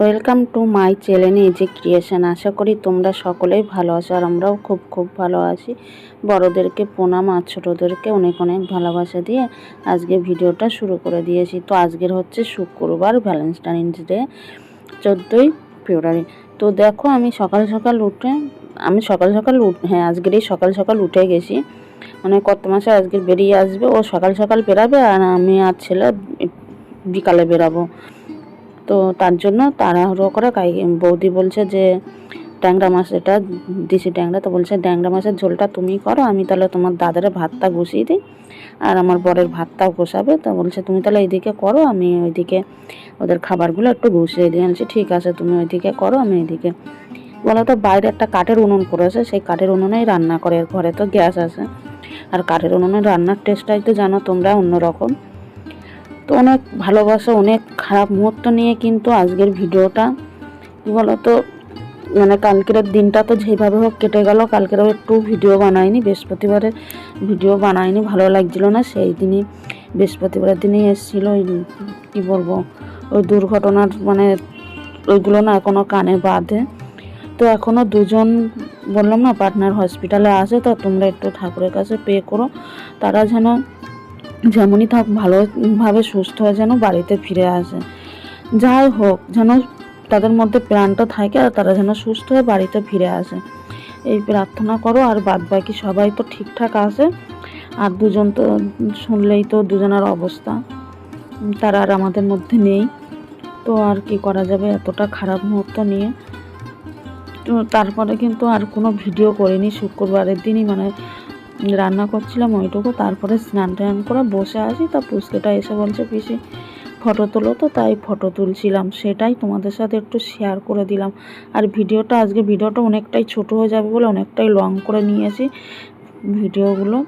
Welcome to my channel A J creation আশা করি তোমরা সকলেই ভালো আছো আর আমরাও খুব খুব ভালো আছি। বড়োদেরকে প্রণাম, আর ছোটোদেরকে অনেক অনেক ভালোবাসা দিয়ে আজকে ভিডিওটা শুরু করে দিয়েছি। তো আজকের হচ্ছে শুক্রবার ভ্যালেন্টাইন্স ডে চোদ্দোই ফেব্রুয়ারি। তো দেখো, আমি সকাল সকাল উঠে, আমি সকাল সকাল উঠ হ্যাঁ আজকেরই সকাল সকাল উঠে গেছি। মানে কত মাসে আজকে বেরিয়ে আসবে? ও সকাল সকাল বেরাবে আর আমি আর ছেলে বিকালে বেরাবো। তো তার জন্য তাড়াহুড়ো করে কাই, বৌদি বলছে যে, ট্যাংরা মাছ এটা দিছি ট্যাংরা। তো বলছে, ট্যাংরা মাছের ঝোলটা তুমি করো, আমি তাহলে তোমার দাদারে ভাতটা গুছিয়ে দিই আর আমার বরের ভাতটাও গোছাবে তো বলছে, তুমি তাহলে এইদিকে করো, আমি ওইদিকে ওদের খাবারগুলো একটু গুছিয়ে দিই। বলছি, ঠিক আছে, তুমি ওইদিকে করো, আমি এইদিকে। বলো তো, বাইরে একটা কাঠের উনুন করেছে সেই কাঠের উনুনেই রান্না করে ঘরে তো গ্যাস আছে। আর কাঠের উনুনে রান্নার টেস্টটাই তো জানো তোমরা, অন্যরকম। তো অনেক ভালোবাসা, অনেক খারাপ মুহূর্ত নিয়ে কিন্তু আজকের ভিডিওটা। কী বলতো? মানে কালকের দিনটা তো যেভাবে হোক কেটে গেল কালকেরও একটু ভিডিও বানাইনি বৃহস্পতিবারে ভিডিও বানাইনি, ভালো লাগছিল না। সেই দিনই বৃহস্পতিবারের দিনই এসেছিল ওই, কী বলব? ওই দুর্ঘটনার মানে ওইগুলো না এখনও কানে বাঁধে। তো এখনও দুজন বললাম না পার্টনার হসপিটালে আছে তো তোমরা একটু ঠাকুরের কাছে পে করো। তারা যেন যেমনই থাক ভালোভাবে সুস্থ হয়ে যেন বাড়িতে ফিরে আসে। যাই হোক, যেন তাদের মধ্যে প্রাণটা থাকে আর তারা যেন সুস্থ হয়ে বাড়িতে ফিরে আসে। এই প্রার্থনা করো আর বাদ বাকি সবাই তো ঠিকঠাক আছে। আর দুজন তো শুনলেই তো দুজনের অবস্থা। তারা আর আমাদের মধ্যে নেই। তো আর কি করা যাবে? এতটা খারাপ মুহূর্ত নিয়ে। তারপরে কিন্তু আর কোনো ভিডিও করিনি, শুক্রবারের দিনই মানে রান্না করছিলাম ওইটুকু, তারপরে স্নান টান করে বসে আসি তা পুচকেটা এসে বলছে, পিসি, ফটো তোলো তো, তাই ফটো তুলছিলাম, সেটাই তোমাদের সাথে একটু শেয়ার করে দিলাম। আর ভিডিওটা আজকে, ভিডিওটা অনেকটাই ছোট হয়ে যাবে বলে অনেকটাই লং করে নিয়েছি ভিডিওগুলো।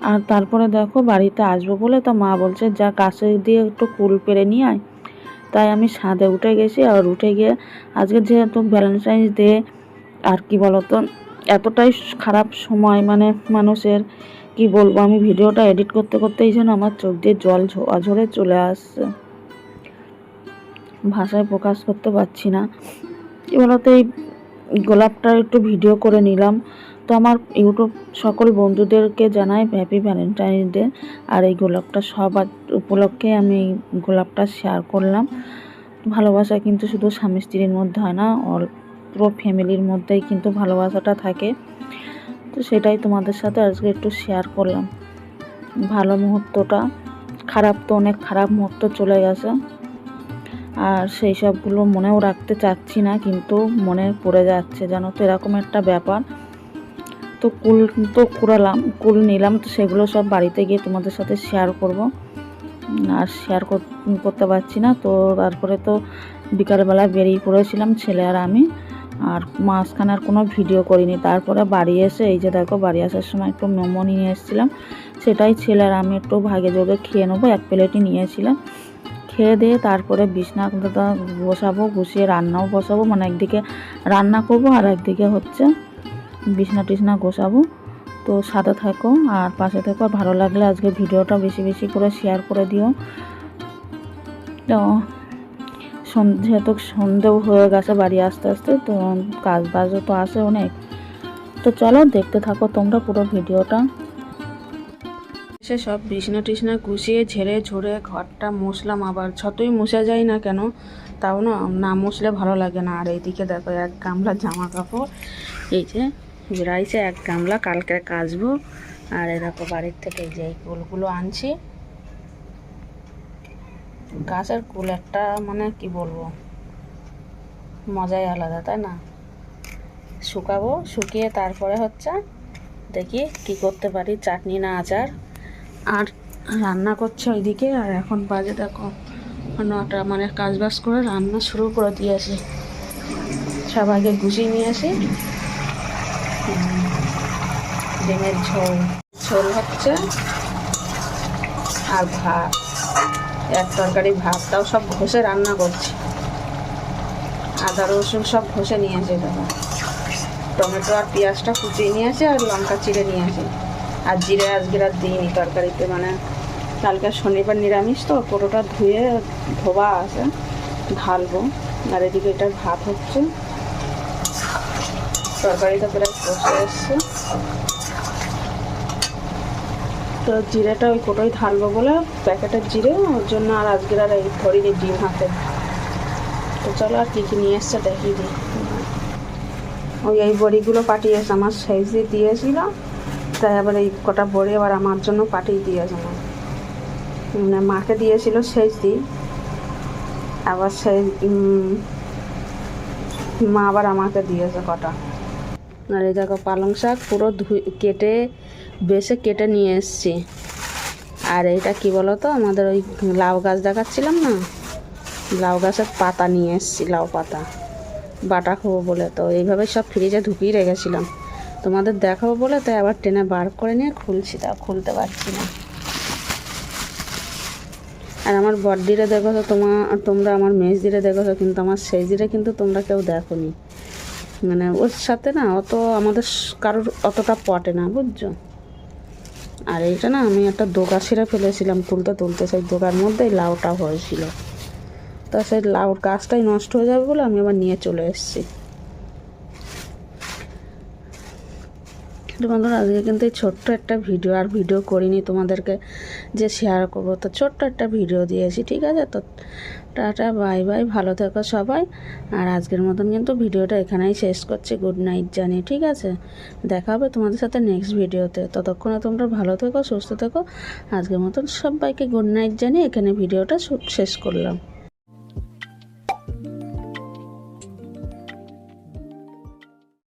আর তারপরে দেখো বাড়িতে আসব বলে, তা মা বলছে, যা কাছে দিয়ে একটু কুল পেরে নিয়ে আয়। তাই আমি ছাদে উঠে গেছি আর উঠে গিয়ে আজকে যেহেতু ভ্যালেন্টাইন্স ডে আর কি বলতো, এতটাই খারাপ সময় মানে মানুষের, কি বলব আমি ভিডিওটা এডিট করতে করতেই যেন আমার চোখ দিয়ে জল ঝরে চলে আসছে। ভাষায় প্রকাশ করতে পারছি না। কি বলতো এই গোলাপটা একটু ভিডিও করে নিলাম। তো আমার ইউটিউব সকল বন্ধুদেরকে জানাই হ্যাপি ভ্যালেন্টাইন ডে আর এই গোলাপটা সবার উপলক্ষে আমি এই গোলাপটা শেয়ার করলাম। ভালোবাসা কিন্তু শুধু স্বামী স্ত্রীর মধ্যে হয় না অল পুরো ফ্যামিলির মধ্যেই কিন্তু ভালোবাসাটা থাকে। তো সেটাই তোমাদের সাথে আজকে একটু শেয়ার করলাম। ভালো মুহূর্তটা, খারাপ তো অনেক খারাপ মুহূর্ত চলে গেছে। আর সেই সবগুলো মনেও রাখতে চাচ্ছি না, কিন্তু মনে পড়ে যাচ্ছে, জানো তো, এরকম একটা ব্যাপার। তো কুল তো কুড়ালাম, কুল নিলাম, তো সেগুলো সব বাড়িতে গিয়ে তোমাদের সাথে শেয়ার করব। আর শেয়ার করতে পারছি না, তো তারপরে তো বিকালবেলা বেরিয়ে পড়েছিলাম ছেলে আর আমি, আর মাঝখানে আর কোনো ভিডিও করিনি। তারপরে বাড়ি এসে, এই যে দেখো, বাড়ি আসার সময় একটু মোমো নিয়ে এসেছিলাম, সেটাই ছেলে আর আমি একটু ভাগে যোগে খেয়ে নেব, এক প্লেটই নিয়েছিলাম। খেয়ে দিয়ে তারপরে বিছনা বসাবো বসিয়ে রান্নাও বসাবো মানে একদিকে রান্না করব আর একদিকে হচ্ছে বিছনা টিছনা গোছাবো। তো সাথে থাকো আর পাশে থাকো। আর ভালো লাগলে আজকে ভিডিওটা বেশি বেশি করে শেয়ার করে দিও। তো যেহেতু সন্ধেও হয়ে গেছে বাড়ি আস্তে আস্তে, তো কাজ বাজও তো আসে অনেক। তো চলো দেখতে থাকো তোমরা পুরো ভিডিওটা। সে সব বিছনা টিছনা গুছিয়ে ঝেড়ে ঝরে ঘরটা মুছলাম। আবার যতই মুছে যায় না কেন, তাও না না মুছলে ভালো লাগে না। আর এইদিকে দেখো এক গামলা জামা কাপড় এই যে বেড়াইছে এক গামলা, কালকে কাচবো আর এরকম বাড়ির থেকে যে কুলগুলো আনছি। গাছের কুল একটা মানে কি বলব? মজাই আলাদা, তাই না? শুকাবো, শুকিয়ে তারপরে হচ্ছে দেখি কি করতে পারি, চাটনি না আচার। আর রান্না করছে ওইদিকে, আর এখন বাজে দেখো নটা মানে কাজ বাজ করে রান্না শুরু করে দিয়েছি। সবাইকে গুছিয়ে নিয়ে আসি। ডিমের ঝোল। ঝোল হচ্ছে আর ভাত। এক তরকারি ভাতটাও সব ঘষে রান্না করছি। আদা, রসুন সব ঘষে নিয়ে আসে দেখো টমেটো আর পেঁয়াজটা কুচিয়ে নিয়ে আসে আর লঙ্কা চিড়ে নিয়ে আসে। আর জিরে আজকে আর দিইনি তরকারিতে মানে কালকে শনিবার নিরামিষ তো, পুরোটা ধুয়ে ধোবা আছে, ঢালবো। আর এদিকে এটা ভাত হচ্ছে। তরকারিটা প্রায় বসে এসছে। তো জিরেটা ওই কোটোই ঢালবো বলে প্যাকেটের জিরে, ওর জন্য আর আজকের আর এই ধরিনি ডিম হাতে। তো চলো আর কী কী নিয়ে এসছে দেখিয়ে দিই ওই এই বড়িগুলো পাঠিয়েছে, আমার সাইজ দিয়ে দিয়েছিল, তাই আবার এই কটা বড়ি আবার আমার জন্য পাঠিয়ে দিয়েছে মা। মানে মাকে দিয়েছিল সেচ দিই আবার সেই মা আবার আমাকে দিয়েছে কটা। আর এই দেখো পালং শাক পুরো ধুই কেটে বেছে কেটে নিয়ে এসছি। আর এইটা কি বলো তো আমাদের ওই লাউ গাছ দেখাচ্ছিলাম না? লাউ গাছের পাতা নিয়ে এসছি, লাউ পাতা। বাটা খাব বলে। তো এইভাবে সব ফ্রিজে ঢুকিয়ে রেখেছিলাম। তোমাদের দেখাবো বলে, তাই আবার টেনে বার করে নিয়ে খুলছি, তা খুলতে পারছি না। আর আমার বড্ডিরে দেখেছ তোমার তোমরা আমার মেজ দিরে দেখেছ কিন্তু আমার সেই দিরে কিন্তু তোমরা কেউ দেখোনি। মানে ওর সাথে না অত আমাদের কারোর অতটা পটে না, বুঝছ? আর এইটা না, আমি একটা দোকা ছিঁড়ে ফেলেছিলাম তুলতে তুলতে, সেই দোকার মধ্যে লাউটা হয়েছিল। তা সেই লাউর গাছটাই নষ্ট হয়ে যাবে বলে আমি আবার নিয়ে চলে এসেছি। বন্ধুরা, আজকে কিন্তু এই ছোট্ট একটা ভিডিও, আর ভিডিও করিনি তোমাদেরকে যে শেয়ার করব। তো ছোট্ট একটা ভিডিও দিয়েছি, ঠিক আছে? তো টাটা, বাই বাই, ভালো থেকো সবাই। আর আজকের মতন কিন্তু ভিডিওটা এখানেই শেষ করছি। গুড নাইট জানি ঠিক আছে? দেখা হবে তোমাদের সাথে নেক্সট ভিডিওতে। ততক্ষণে তোমরা ভালো থেকো, সুস্থ থেকো। আজকের মতন সবাইকে গুড নাইট জানি এখানে ভিডিওটা শেষ করলাম।